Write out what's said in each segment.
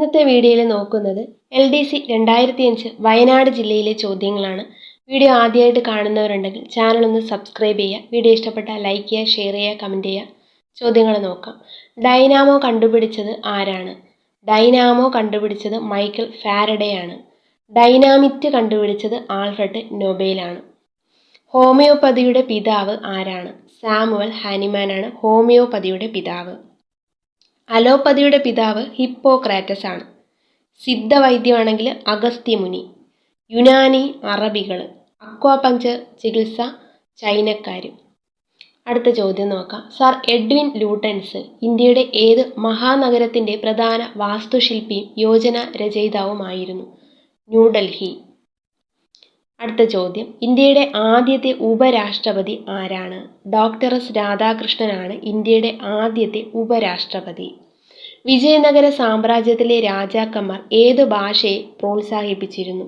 ഇന്നത്തെ വീഡിയോയിൽ നോക്കുന്നത് എൽ ഡി സി രണ്ടായിരത്തി അഞ്ച് വയനാട് ജില്ലയിലെ ചോദ്യങ്ങളാണ്. വീഡിയോ ആദ്യമായിട്ട് കാണുന്നവരുണ്ടെങ്കിൽ ചാനൽ ഒന്ന് സബ്സ്ക്രൈബ് ചെയ്യുക. വീഡിയോ ഇഷ്ടപ്പെട്ടാൽ ലൈക്ക് ചെയ്യുക ഷെയർ ചെയ്യുക കമന്റ് ചെയ്യുക. ചോദ്യങ്ങൾ നോക്കാം. ഡൈനാമോ കണ്ടുപിടിച്ചത് ആരാണ്? ഡൈനാമോ കണ്ടുപിടിച്ചത് മൈക്കിൾ ഫാരഡേ ആണ് ഡൈനാമിറ്റ് കണ്ടുപിടിച്ചത് ആൽഫ്രഡ് നൊബേലാണ്. ഹോമിയോപ്പതിയുടെ പിതാവ് ആരാണ്? സാമുവൽ ഹാനിമാനാണ് ഹോമിയോപ്പതിയുടെ പിതാവ്. അലോപ്പതിയുടെ പിതാവ് ഹിപ്പോക്രാറ്റസ് ആണ് സിദ്ധവൈദ്യമാണെങ്കിൽ അഗസ്ത്യമുനി യുനാനി അറബികൾ അക്വാപഞ്ചർ ചികിത്സ ചൈനക്കാർ അടുത്ത ചോദ്യം നോക്കാം. സർ എഡ്വിൻ ലൂട്ടൻസ് ഇന്ത്യയുടെ ഏത് മഹാനഗരത്തിന്റെ പ്രധാന വാസ്തുശില്പിയും യോജന രചയിതാവുമായിരുന്നു? ന്യൂഡൽഹി അടുത്ത ചോദ്യം. ഇന്ത്യയുടെ ആദ്യത്തെ ഉപരാഷ്ട്രപതി ആരാണ്? ഡോക്ടർ എസ് രാധാകൃഷ്ണനാണ് ഇന്ത്യയുടെ ആദ്യത്തെ ഉപരാഷ്ട്രപതി. വിജയനഗര സാമ്രാജ്യത്തിലെ രാജാക്കന്മാർ ഏത് ഭാഷയെ പ്രോത്സാഹിപ്പിച്ചിരുന്നു?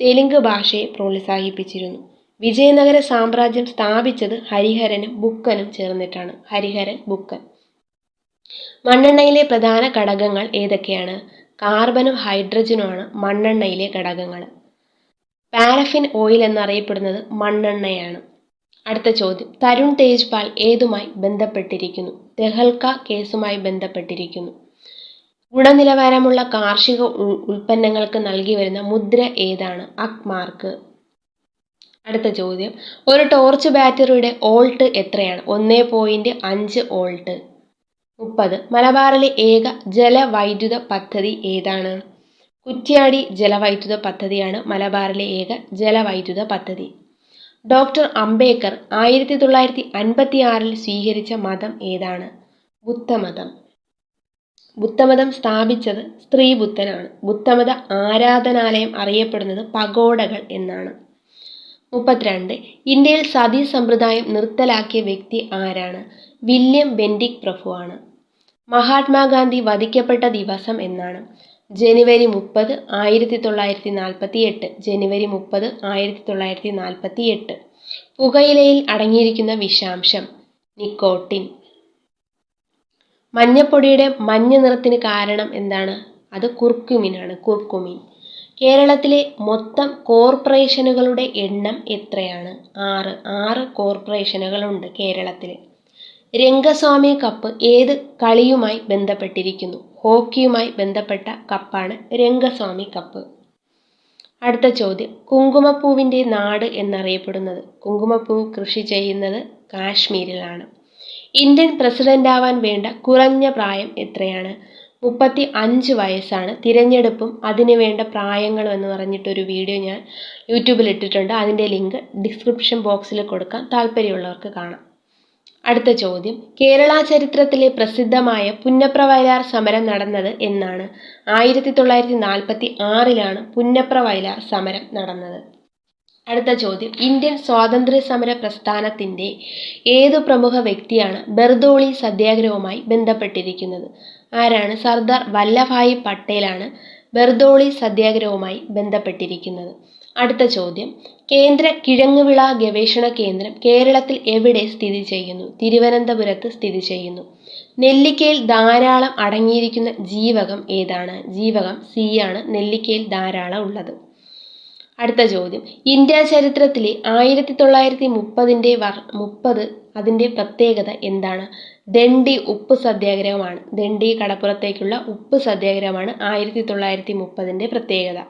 തെലുങ്ക് ഭാഷയെ പ്രോത്സാഹിപ്പിച്ചിരുന്നു. വിജയനഗര സാമ്രാജ്യം സ്ഥാപിച്ചത് ഹരിഹരനും ബുക്കനും ചേർന്നിട്ടാണ്. ഹരിഹരൻ ബുക്കൻ. മണ്ണെണ്ണയിലെ പ്രധാന ഘടകങ്ങൾ ഏതൊക്കെയാണ്? കാർബണും ഹൈഡ്രജനുമാണ് മണ്ണെണ്ണയിലെ ഘടകങ്ങൾ. പാരഫിൻ ഓയിൽ എന്നറിയപ്പെടുന്നത് മണ്ണെണ്ണയാണ്. അടുത്ത ചോദ്യം. തരുൺ തേജ്പാൽ ഏതുമായി ബന്ധപ്പെട്ടിരിക്കുന്നു? തെഹൽക്ക കേസുമായി ബന്ധപ്പെട്ടിരിക്കുന്നു. ഗുണനിലവാരമുള്ള കാർഷിക ഉൽപ്പന്നങ്ങൾക്ക് നൽകി വരുന്ന മുദ്ര ഏതാണ്? അക്മാർക്ക്. അടുത്ത ചോദ്യം. ഒരു ടോർച്ച് ബാറ്ററിയുടെ ഓൾട്ട് എത്രയാണ്? ഒന്നേ പോയിന്റ് അഞ്ച് ഓൾട്ട് മുപ്പത്. മലബാറിലെ ഏക ജലവൈദ്യുത പദ്ധതി ഏതാണ്? കുറ്റ്യാടി ജലവൈദ്യുത പദ്ധതിയാണ് മലബാറിലെ ഏക ജലവൈദ്യുത പദ്ധതി. ഡോക്ടർ അംബേദ്കർ ആയിരത്തി തൊള്ളായിരത്തി അൻപത്തി ആറിൽ സ്വീകരിച്ച മതം ഏതാണ്? ബുദ്ധമതം. ബുദ്ധമതം സ്ഥാപിച്ചത് സ്ത്രീ ബുദ്ധനാണ് ബുദ്ധമത ആരാധനാലയം അറിയപ്പെടുന്നത് പഗോഡകൾ എന്നാണ്. മുപ്പത്തിരണ്ട്. ഇന്ത്യയിൽ സതി സമ്പ്രദായം നിർത്തലാക്കിയ വ്യക്തി ആരാണ്? വില്യം ബെൻഡിക് പ്രഭുവാണ്. മഹാത്മാഗാന്ധി വധിക്കപ്പെട്ട ദിവസം എന്നാണ്. ജനുവരി മുപ്പത് ആയിരത്തി തൊള്ളായിരത്തി നാൽപ്പത്തി എട്ട് ജനുവരി മുപ്പത് ആയിരത്തി തൊള്ളായിരത്തി നാൽപ്പത്തി എട്ട് പുകയിലയിൽ അടങ്ങിയിരിക്കുന്ന വിഷാംശം. നിക്കോട്ടിൻ. മഞ്ഞപ്പൊടിയുടെ മഞ്ഞ നിറത്തിന് കാരണം എന്താണ്? അത് കുർക്കുമിനാണ് കുർക്കുമിൻ. കേരളത്തിലെ മൊത്തം കോർപ്പറേഷനുകളുടെ എണ്ണം എത്രയാണ്? ആറ്. ആറ് കോർപ്പറേഷനുകളുണ്ട് കേരളത്തിൽ രംഗസ്വാമി കപ്പ് ഏത് കളിയുമായി ബന്ധപ്പെട്ടിരിക്കുന്നു? ഹോക്കിയുമായി ബന്ധപ്പെട്ട കപ്പാണ് രംഗസ്വാമി കപ്പ്. അടുത്ത ചോദ്യം. കുങ്കുമപ്പൂവിന്റെ നാട് എന്നറിയപ്പെടുന്നത്. കുങ്കുമപ്പൂ കൃഷി ചെയ്യുന്നത് കാശ്മീരിലാണ്. ഇന്ത്യൻ പ്രസിഡന്റാവാൻ വേണ്ട കുറഞ്ഞ പ്രായം എത്രയാണ്? മുപ്പത്തി അഞ്ച് വയസ്സാണ്. തിരഞ്ഞെടുപ്പും അതിനുവേണ്ട പ്രായങ്ങളും എന്ന് പറഞ്ഞിട്ടൊരു വീഡിയോ ഞാൻ യൂട്യൂബിൽ ഇട്ടിട്ടുണ്ട്. അതിന്റെ ലിങ്ക് ഡിസ്ക്രിപ്ഷൻ ബോക്സിൽ കൊടുക്കാം. താല്പര്യമുള്ളവർക്ക് കാണാം. അടുത്ത ചോദ്യം. കേരള ചരിത്രത്തിലെ പ്രസിദ്ധമായ പുന്നപ്രവയലാർ സമരം നടന്നത് എന്നാണ്. ആയിരത്തി തൊള്ളായിരത്തി നാൽപ്പത്തി ആറിലാണ് പുന്നപ്രവയലാർ സമരം നടന്നത്. അടുത്ത ചോദ്യം. ഇന്ത്യൻ സ്വാതന്ത്ര്യ സമര പ്രസ്ഥാനത്തിന്റെ ഏതു പ്രമുഖ വ്യക്തിയാണ് ബെർദോളി സത്യാഗ്രഹവുമായി ബന്ധപ്പെട്ടിരിക്കുന്നത്? ആരാണ്? സർദാർ വല്ലഭായ് പട്ടേലാണ് ബെർദോളി സത്യാഗ്രഹവുമായി ബന്ധപ്പെട്ടിരിക്കുന്നത്. അടുത്ത ചോദ്യം. കേന്ദ്ര കിഴങ്ങുവിള ഗവേഷണ കേന്ദ്രം കേരളത്തിൽ എവിടെ സ്ഥിതി ചെയ്യുന്നു? തിരുവനന്തപുരത്ത് സ്ഥിതി ചെയ്യുന്നു. നെല്ലിക്കയിൽ ധാരാളം അടങ്ങിയിരിക്കുന്ന ജീവകം ഏതാണ്? ജീവകം സി ആണ്. നെല്ലിക്കയിൽ ധാരാളം ഉള്ളത്. അടുത്ത ചോദ്യം. ഇന്ത്യ ചരിത്രത്തിലെ ആയിരത്തി തൊള്ളായിരത്തി മുപ്പതിന്റെ വർ മുപ്പത് അതിന്റെ പ്രത്യേകത എന്താണ്? ദണ്ഡി ഉപ്പ് സത്യാഗ്രഹമാണ്. ദണ്ഡി കടപ്പുറത്തേക്കുള്ള ഉപ്പ് സത്യാഗ്രഹമാണ് ആയിരത്തി തൊള്ളായിരത്തി മുപ്പതിന്റെ പ്രത്യേകത.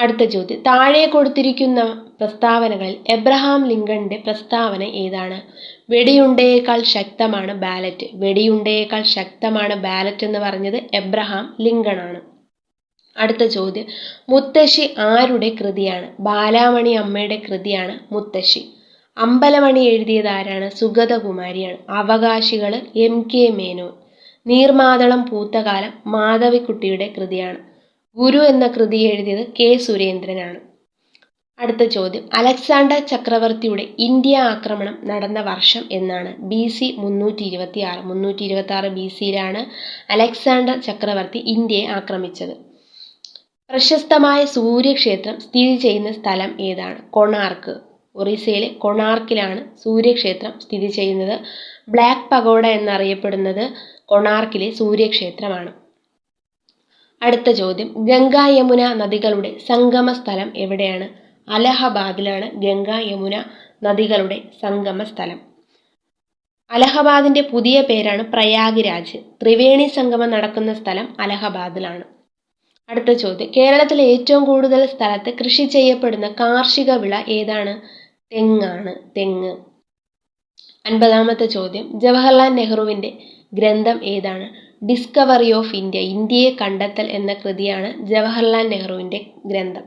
അടുത്ത ചോദ്യം. താഴെ കൊടുത്തിരിക്കുന്ന പ്രസ്താവനകൾ എബ്രഹാം ലിങ്കണിന്റെ പ്രസ്താവന ഏതാണ്? വെടിയുണ്ടയേക്കാൾ ശക്തമാണ് ബാലറ്റ്. വെടിയുണ്ടയേക്കാൾ ശക്തമാണ് ബാലറ്റ് എന്ന് പറഞ്ഞത് എബ്രഹാം ലിങ്കണാണ്. അടുത്ത ചോദ്യം. മുത്തശ്ശി ആരുടെ കൃതിയാണ്? ബാലാമണി അമ്മയുടെ കൃതിയാണ് മുത്തശ്ശി. അമ്പലമണി എഴുതിയത് ആരാണ്? സുഗതകുമാരിയാണ്. അവകാശികൾ എം കെ മേനോൻ. നീർമാതളം പൂത്തകാലം മാധവിക്കുട്ടിയുടെ കൃതിയാണ്. ഗുരു എന്ന കൃതി എഴുതിയത് കെ സുരേന്ദ്രനാണ്. അടുത്ത ചോദ്യം. അലക്സാണ്ടർ ചക്രവർത്തിയുടെ ഇന്ത്യ ആക്രമണം നടന്ന വർഷം എന്നാണ്. ബി സി മുന്നൂറ്റി ഇരുപത്തി ആറ് മുന്നൂറ്റി ഇരുപത്തി ആറ് ബി സിയിലാണ് അലക്സാണ്ടർ ചക്രവർത്തി ഇന്ത്യയെ ആക്രമിച്ചത്. പ്രശസ്തമായ സൂര്യക്ഷേത്രം സ്ഥിതി ചെയ്യുന്ന സ്ഥലം ഏതാണ്? കൊണാർക്ക്. ഒറീസയിലെ കൊണാർക്കിലാണ് സൂര്യക്ഷേത്രം സ്ഥിതി ചെയ്യുന്നത്. ബ്ലാക്ക് പഗോഡ എന്നറിയപ്പെടുന്നത് കൊണാർക്കിലെ സൂര്യക്ഷേത്രമാണ്. അടുത്ത ചോദ്യം. ഗംഗ യമുന നദികളുടെ സംഗമ സ്ഥലം എവിടെയാണ്? അലഹബാദിലാണ് ഗംഗ യമുന നദികളുടെ സംഗമ സ്ഥലം അലഹബാദിന്റെ പുതിയ പേരാണ് പ്രയാഗ്രാജ്. ത്രിവേണി സംഗമം നടക്കുന്ന സ്ഥലം അലഹബാദിലാണ്. അടുത്ത ചോദ്യം. കേരളത്തിലെ ഏറ്റവും കൂടുതൽ സ്ഥലത്ത് കൃഷി ചെയ്യപ്പെടുന്ന കാർഷിക വിള ഏതാണ്? തെങ്ങാണ്. തെങ്ങ്. അൻപതാമത്തെ ചോദ്യം. ജവഹർലാൽ നെഹ്റുവിന്റെ ഗ്രന്ഥം ഏതാണ്? ഡിസ്കവറി ഓഫ് ഇന്ത്യ ഇന്ത്യയെ കണ്ടെത്തൽ എന്ന കൃതിയാണ് ജവഹർലാൽ നെഹ്റുവിന്റെ ഗ്രന്ഥം.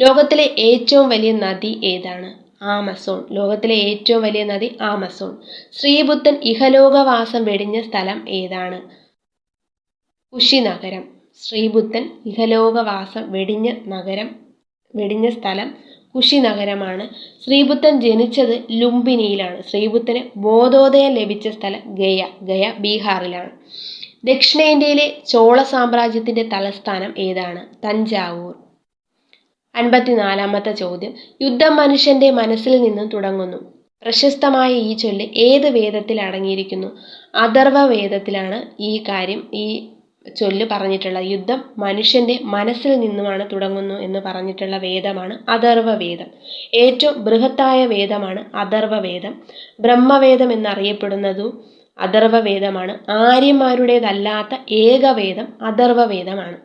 ലോകത്തിലെ ഏറ്റവും വലിയ നദി ഏതാണ്? ആമസോൺ. ലോകത്തിലെ ഏറ്റവും വലിയ നദി ആമസോൺ. ശ്രീബുദ്ധൻ ഇഹലോകവാസം വെടിഞ്ഞ സ്ഥലം ഏതാണ്? കുശിനഗരം. ശ്രീബുദ്ധൻ ഇഹലോകവാസം വെടിഞ്ഞ നഗരം വെടിഞ്ഞ സ്ഥലം കുശിനഗരമാണ്. ശ്രീബുദ്ധൻ ജനിച്ചത് ലുംബിനിയിലാണ്. ശ്രീബുദ്ധന് ബോധോദയം ലഭിച്ച സ്ഥലം ഗയ. ഗയ ബീഹാറിലാണ്. ദക്ഷിണേന്ത്യയിലെ ചോള സാമ്രാജ്യത്തിന്റെ തലസ്ഥാനം ഏതാണ്? തഞ്ചാവൂർ. അൻപത്തിനാലാമത്തെ ചോദ്യം. യുദ്ധം മനുഷ്യന്റെ മനസ്സിൽ നിന്നും തുടങ്ങുന്നു. പ്രശസ്തമായ ഈ ചൊല്ല് ഏത് വേദത്തിൽ അടങ്ങിയിരിക്കുന്നു? അഥർവ വേദത്തിലാണ് ഈ കാര്യം ഈ ചൊല്ല് പറഞ്ഞിട്ടുള്ള യുദ്ധം മനുഷ്യന്റെ മനസ്സിൽ നിന്നുമാണ് തുടങ്ങുന്നു എന്ന് പറഞ്ഞിട്ടുള്ള വേദമാണ് അഥർവ വേദം ഏറ്റവും ബൃഹത്തായ വേദമാണ് അഥർവ വേദം ബ്രഹ്മവേദം എന്നറിയപ്പെടുന്നതും അഥർവ വേദമാണ് ആര്യന്മാരുടേതല്ലാത്ത ഏകവേദം അഥർവ വേദമാണ്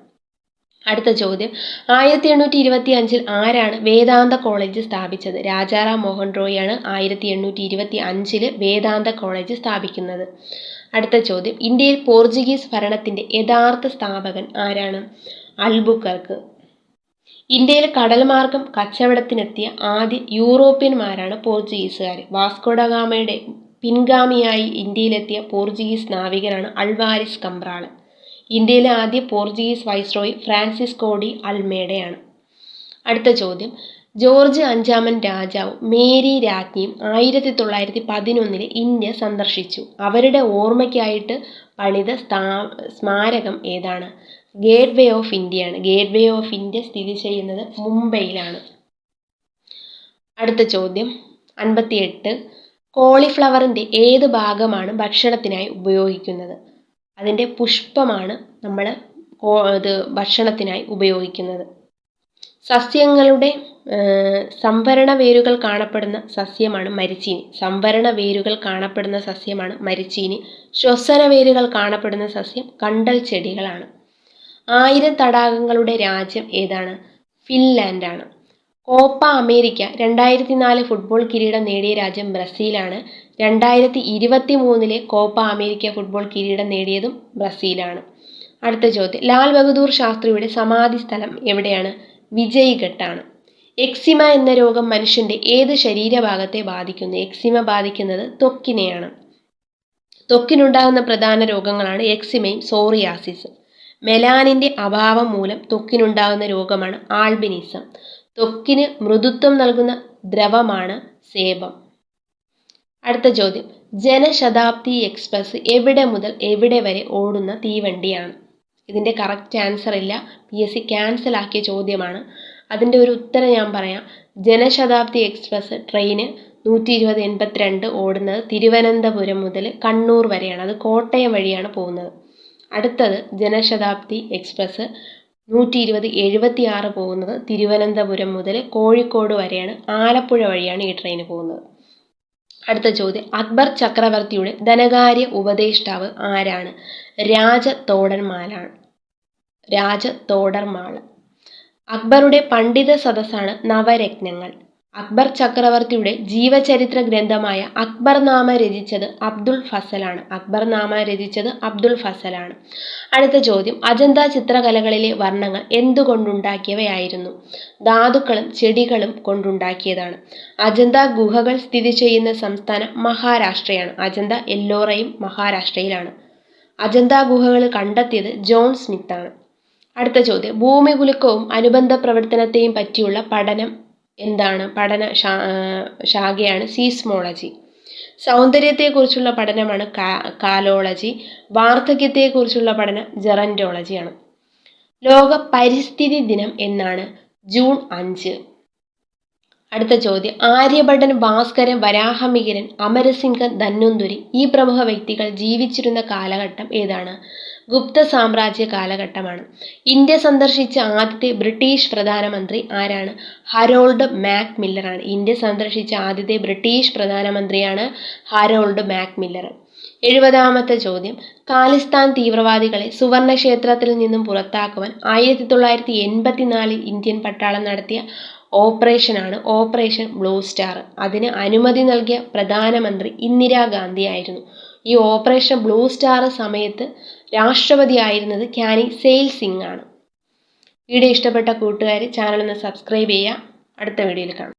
അടുത്ത ചോദ്യം. ആയിരത്തി എണ്ണൂറ്റി ഇരുപത്തി അഞ്ചിൽ ആരാണ് വേദാന്ത കോളേജ് സ്ഥാപിച്ചത്? രാജാറാം മോഹൻ റോയിയാണ് ആയിരത്തി എണ്ണൂറ്റി ഇരുപത്തി അഞ്ചിൽ വേദാന്ത കോളേജ് സ്ഥാപിക്കുന്നത്. അടുത്ത ചോദ്യം. ഇന്ത്യയിൽ പോർച്ചുഗീസ് ഭരണത്തിന്റെ യഥാർത്ഥ സ്ഥാപകൻ ആരാണ്? അൽബുക്കർക്ക്. ഇന്ത്യയിൽ കടൽമാർഗം കച്ചവടത്തിനെത്തിയ ആദ്യ യൂറോപ്യന്മാരാണ് പോർച്ചുഗീസുകാർ വാസ്കോഡഗാമയുടെ പിൻഗാമിയായി ഇന്ത്യയിലെത്തിയ പോർച്ചുഗീസ് നാവികനാണ് അൾവാരിസ് കംബ്രാൾ ഇന്ത്യയിലെ ആദ്യ പോർച്ചുഗീസ് വൈസ്രോയി ഫ്രാൻസിസ് കോഡി അൽമേഡയാണ്. അടുത്ത ചോദ്യം. ജോർജ് അഞ്ചാമൻ രാജാവ് മേരി രാജ്ഞിയും ആയിരത്തി തൊള്ളായിരത്തി പതിനൊന്നിൽ ഇന്ത്യ സന്ദർശിച്ചു. അവരുടെ ഓർമ്മയ്ക്കായിട്ട് പണിത സ്ഥാ സ്മാരകം ഏതാണ്? ഗേറ്റ് വേ ഓഫ് ഇന്ത്യയാണ്. ഗേറ്റ് വേ ഓഫ് ഇന്ത്യ സ്ഥിതി ചെയ്യുന്നത് മുംബൈയിലാണ്. അടുത്ത ചോദ്യം. അൻപത്തിയെട്ട്. കോളിഫ്ലവറിന്റെ ഏത് ഭാഗമാണ് ഭക്ഷണത്തിനായി ഉപയോഗിക്കുന്നത്? അതിന്റെ പുഷ്പമാണ് നമ്മൾ ഇത് ഭക്ഷണത്തിനായി ഉപയോഗിക്കുന്നത്. സസ്യങ്ങളുടെ സംവരണ വേരുകൾ കാണപ്പെടുന്ന സസ്യമാണ് മരിച്ചീനി. സംവരണ വേരുകൾ കാണപ്പെടുന്ന സസ്യമാണ് മരിച്ചീനി. ശ്വസന വേരുകൾ കാണപ്പെടുന്ന സസ്യം കണ്ടൽ ചെടികളാണ്. ആയിരം തടാകങ്ങളുടെ രാജ്യം ഏതാണ്? ഫിൻലാൻഡാണ്. കോപ്പ അമേരിക്ക രണ്ടായിരത്തി നാല് ഫുട്ബോൾ കിരീടം നേടിയ രാജ്യം ബ്രസീലാണ്. രണ്ടായിരത്തി ഇരുപത്തി മൂന്നിലെ കോപ്പ അമേരിക്ക ഫുട്ബോൾ കിരീടം നേടിയതും ബ്രസീലാണ്. അടുത്ത ചോദ്യം. ലാൽ ബഹദൂർ ശാസ്ത്രിയുടെ സമാധി സ്ഥലം എവിടെയാണ്? വിജയ്ഘട്ടാണ്. എക്സിമ എന്ന രോഗം മനുഷ്യന്റെ ഏത് ശരീരഭാഗത്തെ ബാധിക്കുന്നു? എക്സിമ ബാധിക്കുന്നത് ത്വക്കിനെയാണ്. ത്വക്കിനുണ്ടാകുന്ന പ്രധാന രോഗങ്ങളാണ് എക്സിമയും സോറിയാസിസും. മെലാനിന്റെ അഭാവം മൂലം ത്വക്കിനുണ്ടാകുന്ന രോഗമാണ് ആൾബിനിസം ത്വക്കിന് മൃദുത്വം നൽകുന്ന ദ്രവമാണ് സേബം. അടുത്ത ചോദ്യം. ജനശതാബ്ദി എക്സ്പ്രസ് എവിടെ മുതൽ എവിടെ വരെ ഓടുന്ന തീവണ്ടിയാണ്? ഇതിന്റെ കറക്റ്റ് ആൻസർ ഇല്ല. പി എസ് സി ക്യാൻസൽ ആക്കിയ ചോദ്യമാണ്. അതിന്റെ ഒരു ഉത്തരം ഞാൻ പറയാം. ജനശതാബ്ദി എക്സ്പ്രസ് ട്രെയിന് നൂറ്റി ഇരുപത് എൺപത്തിരണ്ട് ഓടുന്നത് തിരുവനന്തപുരം മുതൽ കണ്ണൂർ വരെയാണ്. അത് കോട്ടയം വഴിയാണ് പോകുന്നത്. അടുത്തത് ജനശതാബ്ദി എക്സ്പ്രസ് നൂറ്റി ഇരുപത് എഴുപത്തി ആറ് പോകുന്നത് തിരുവനന്തപുരം മുതൽ കോഴിക്കോട് വരെയാണ്. ആലപ്പുഴ വഴിയാണ് ഈ ട്രെയിൻ പോകുന്നത്. അടുത്ത ചോദ്യം. അക്ബർ ചക്രവർത്തിയുടെ ധനകാര്യ ഉപദേഷ്ടാവ് ആരാണ്? രാജ തോടർമാലാണ് രാജ തോടർമാൾ അക്ബറുടെ പണ്ഡിത സദസ്സാണ് നവരത്നങ്ങൾ. അക്ബർ ചക്രവർത്തിയുടെ ജീവചരിത്ര ഗ്രന്ഥമായ അക്ബർനാമ രചിച്ചത് അബ്ദുൾ ഫസലാണ്. അക്ബർനാമ രചിച്ചത് അബ്ദുൾ ഫസലാണ്. അടുത്ത ചോദ്യം. അജന്ത ചിത്രകലകളിലെ വർണങ്ങൾ എന്തുകൊണ്ടുണ്ടാക്കിയവയായിരുന്നു? ധാതുക്കളും ചെടികളും കൊണ്ടുണ്ടാക്കിയതാണ്. അജന്ത ഗുഹകൾ സ്ഥിതി ചെയ്യുന്ന സംസ്ഥാനം മഹാരാഷ്ട്രയാണ്. അജന്ത എല്ലോറയും മഹാരാഷ്ട്രയിലാണ്. അജന്ത ഗുഹകൾ കണ്ടെത്തിയത് ജോൺ സ്മിത്താണ്. അടുത്ത ചോദ്യം. ഭൂമികുലുക്കവും അനുബന്ധ പ്രവർത്തനത്തെയും പറ്റിയുള്ള പഠനം എന്താണ് പഠന ശാഖയാണ് സീസ്മോളജി. സൗന്ദര്യത്തെക്കുറിച്ചുള്ള പഠനമാണ് കാലോളജി. വാർദ്ധക്യത്തെക്കുറിച്ചുള്ള പഠനം ജെറന്റോളജിയാണ്. ലോക പരിസ്ഥിതി ദിനം എന്നാണ് ജൂൺ അഞ്ച്. അടുത്ത ചോദ്യം. ആര്യഭട്ടൻ ഭാസ്കരൻ വരാഹമിഹിരൻ അമരസിംഹൻ ധന്വന്തുരി ഈ പ്രമുഖ വ്യക്തികൾ ജീവിച്ചിരുന്ന കാലഘട്ടം ഏതാണ്? ഗുപ്ത സാമ്രാജ്യ കാലഘട്ടമാണ്. ഇന്ത്യ സന്ദർശിച്ച ആദ്യത്തെ ബ്രിട്ടീഷ് പ്രധാനമന്ത്രി ആരാണ്? ഹരോൾഡ് മാക് മില്ലറാണ് ഇന്ത്യ സന്ദർശിച്ച ആദ്യത്തെ ബ്രിട്ടീഷ് പ്രധാനമന്ത്രിയാണ് ഹരോൾഡ് മാക് മില്ലർ എഴുപതാമത്തെ ചോദ്യം. ഖാലിസ്ഥാൻ തീവ്രവാദികളെ സുവർണ ക്ഷേത്രത്തിൽ നിന്നും പുറത്താക്കുവാൻ ആയിരത്തി തൊള്ളായിരത്തി എൺപത്തിനാലിൽ ഇന്ത്യൻ പട്ടാളം നടത്തിയ ഓപ്പറേഷനാണ് ഓപ്പറേഷൻ ബ്ലൂ സ്റ്റാർ അതിന് അനുമതി നൽകിയ പ്രധാനമന്ത്രി ഇന്ദിരാഗാന്ധി ആയിരുന്നു. ഈ ഓപ്പറേഷൻ ബ്ലൂ സ്റ്റാർ സമയത്ത് രാഷ്ട്രപതി ആയിരുന്നത് ക്യാനി സെയിൽ സിംഗ് ആണ്. വീഡിയോ ഇഷ്ടപ്പെട്ട കൂട്ടുകാർ ചാനൽ ഒന്ന് സബ്സ്ക്രൈബ് ചെയ്യുക. അടുത്ത വീഡിയോയിൽ കാണാം.